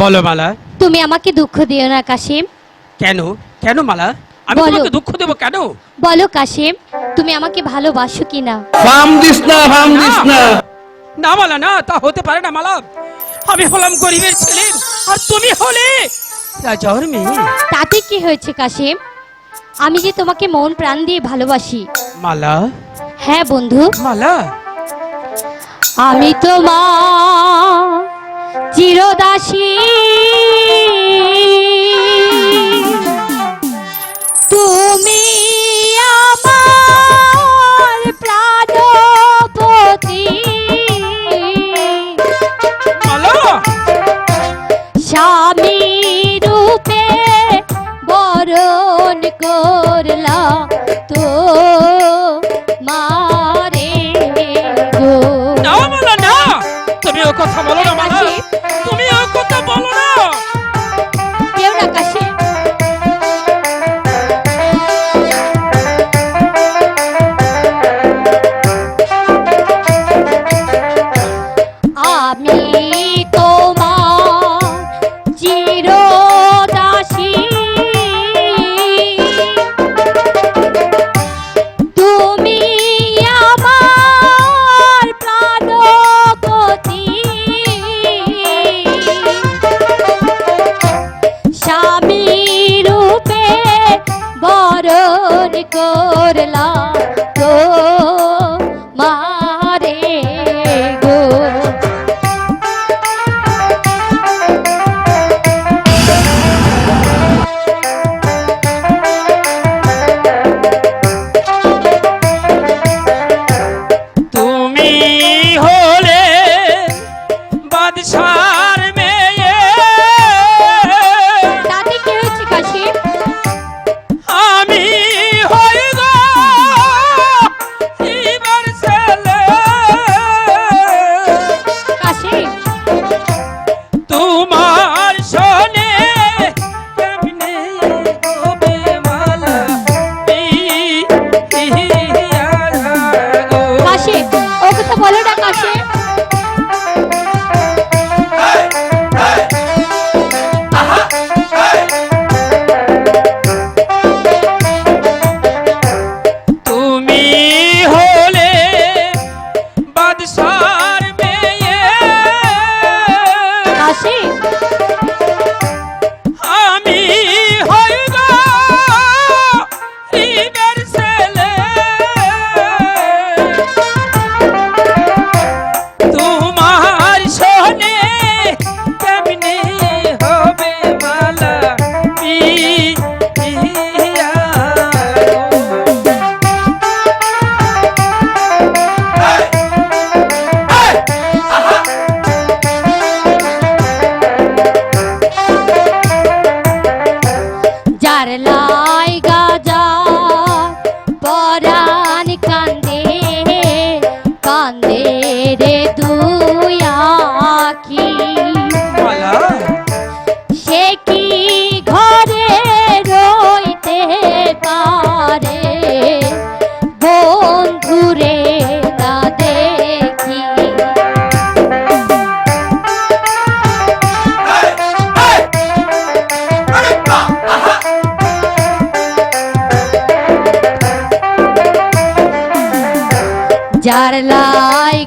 বলো মালা। তুমি আমাকে দুঃখ দিও না কাশিম। কেন? কেন মালা? আমি বলো। তোমাকে দুঃখ দেবো কেন? বলো কাশিম তুমি আমাকে ভালোবাসো কিনা? ফার্ম দিস না ফার্ম দিস না। না মালা না তা হতে পারে না মালা। আমি হলাম গরিবের ছেলে আর তুমি হলে রাজার মেয়ে। তাতে কি হয়েছে কাশিম? আমি যে তোমাকে মন প্রাণ দিয়ে ভালোবাসি। মালা। হ্যাঁ বন্ধু। মালা। আমি তোমার চিরদাসী। তুমি আমার প্রাণপতি। স্বামী রূপে বরণ করলা তো মারে গো। না না তুমি ও কথা বলো না মালা। বরণ যার লাই গাজা পরাণ কান্দে কান্দে রে দুই আখি যার লাই